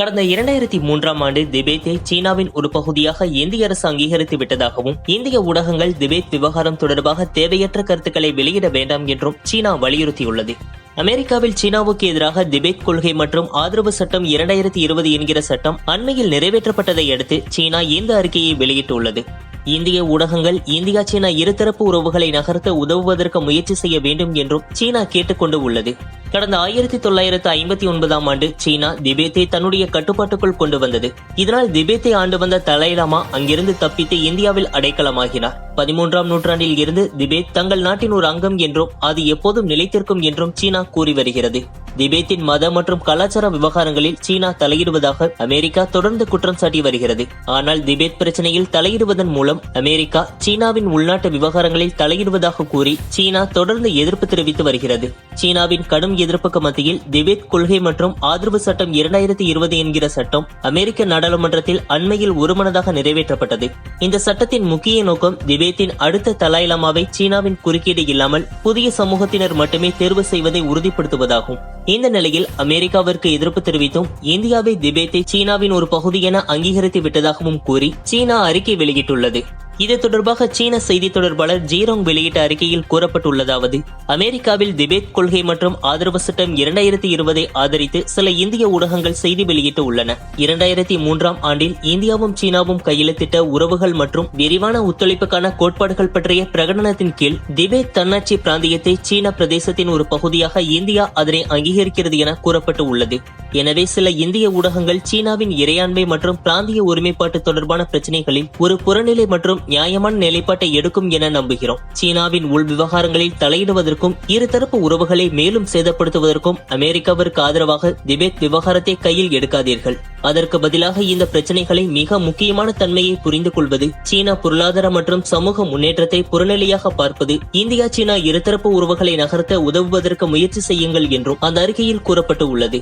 கடந்த இரண்டாயிரத்தி மூன்றாம் ஆண்டு திபேத்தை சீனாவின் ஒரு பகுதியாக இந்திய அரசு அங்கீகரித்து விட்டதாகவும் இந்திய ஊடகங்கள் திபேத் விவகாரம் தொடர்பாக தேவையற்ற கருத்துக்களை வெளியிட வேண்டாம் என்றும் சீனா வலியுறுத்தியுள்ளது. அமெரிக்காவில் சீனாவுக்கு எதிராக திபேத் கொள்கை மற்றும் ஆதரவு சட்டம் இரண்டாயிரத்தி இருபது என்கிற சட்டம் அண்மையில் நிறைவேற்றப்பட்டதை அடுத்து சீனா இந்த அறிக்கையை வெளியிட்டுள்ளது. இந்திய ஊடகங்கள் இந்தியா சீனா இருதரப்பு உறவுகளை நகர்த்த உதவுவதற்கு முயற்சி செய்ய வேண்டும் என்றும் சீனா கேட்டுக்கொண்டு உள்ளது. கடந்த ஆயிரத்தி தொள்ளாயிரத்து ஐம்பத்தி ஒன்பதாம் ஆண்டு சீனா திபேத்தை தன்னுடைய கட்டுப்பாட்டுக்குள் கொண்டு வந்தது. இதனால் திபேத்தை ஆண்டு வந்த தலைலாமா அங்கிருந்து தப்பித்து இந்தியாவில் அடைக்கலமாகினார். பதிமூன்றாம் நூற்றாண்டில் இருந்து திபேத் தங்கள் நாட்டின் ஒரு அங்கம் என்றும் அது எப்போதும் நிலைத்திருக்கும் என்றும் சீனா கூறி வருகிறது. திபேத்தின் மத மற்றும் கலாச்சார விவகாரங்களில் சீனா தலையிடுவதாக அமெரிக்கா தொடர்ந்து குற்றம் சாட்டி வருகிறது. ஆனால் திபேத் பிரச்சனையில் தலையிடுவதன் மூலம் அமெரிக்கா சீனாவின் உள்நாட்டு விவகாரங்களில் தலையிடுவதாக கூறி சீனா தொடர்ந்து எதிர்ப்பு தெரிவித்து வருகிறது. சீனாவின் கடும் எதிர்ப்புக்கு மத்தியில் திபேத் கொள்கை மற்றும் ஆதரவு சட்டம் இரண்டாயிரத்தி இருபது என்கிற சட்டம் அமெரிக்க நாடாளுமன்றத்தில் அண்மையில் ஒருமனதாக நிறைவேற்றப்பட்டது. இந்த சட்டத்தின் முக்கிய நோக்கம் திபேத்தின் அடுத்த தலாய்லாமாவை சீனாவின் குறுக்கீடு இல்லாமல் புதிய சமூகத்தினர் மட்டுமே தேர்வு செய்வதை உறுதிப்படுத்துவதாகும். இந்த நிலையில் அமெரிக்காவிற்கு எதிர்ப்பு தெரிவித்தும் இந்தியாவை திபேத்தை சீனாவின் ஒரு பகுதி என அங்கீகரித்து விட்டதாகவும் கூறி சீனா அறிக்கை வெளியிட்டுள்ளது. இது தொடர்பாக சீன செய்தி தொடர்பாளர் ஜீரோங் வெளியிட்ட அறிக்கையில் கூறப்பட்டுள்ளதாவது அமெரிக்காவில் திபேத் கொள்கை மற்றும் ஆதரவு சட்டம் இரண்டாயிரத்தி இருபதை ஆதரித்து சில இந்திய ஊடகங்கள் செய்தி வெளியிட்டு உள்ளன. இரண்டாயிரத்தி மூன்றாம் ஆண்டில் இந்தியாவும் சீனாவும் கையெழுத்திட்ட உறவுகள் மற்றும் விரிவான ஒத்துழைப்புக்கான கோட்பாடுகள் பற்றிய பிரகடனத்தின் கீழ் திபேத் தன்னாட்சி பிராந்தியத்தை சீன பிரதேசத்தின் ஒரு பகுதியாக இந்தியா அதனை அங்கீகரிக்கிறது என கூறப்பட்டு உள்ளது எனவே சில இந்திய ஊடகங்கள் சீனாவின் இறையாண்மை மற்றும் பிராந்திய ஒருமைப்பாட்டு தொடர்பான பிரச்சனைகளில் ஒரு புறநிலை மற்றும் நியாயமான நிலைப்பாட்டை எடுக்கும் என நம்புகிறோம். சீனாவின் உள் விவகாரங்களில் தலையிடுவதற்கும் இருதரப்பு உறவுகளை மேலும் சேதப்படுத்துவதற்கும் அமெரிக்காவிற்கு ஆதரவாக திபெத் விவகாரத்தை கையில் எடுக்காதீர்கள். அதற்கு பதிலாக இந்த பிரச்சனைகளை மிக முக்கியமான தன்மையை புரிந்து கொள்வது சீனா பொருளாதார மற்றும் சமூக முன்னேற்றத்தை புறநிலையாக பார்ப்பது இந்தியா சீனா இருதரப்பு உறவுகளை நகர்த்த உதவுவதற்கு முயற்சி செய்யுங்கள் என்றும் அந்த அறிக்கையில் கூறப்பட்டு உள்ளது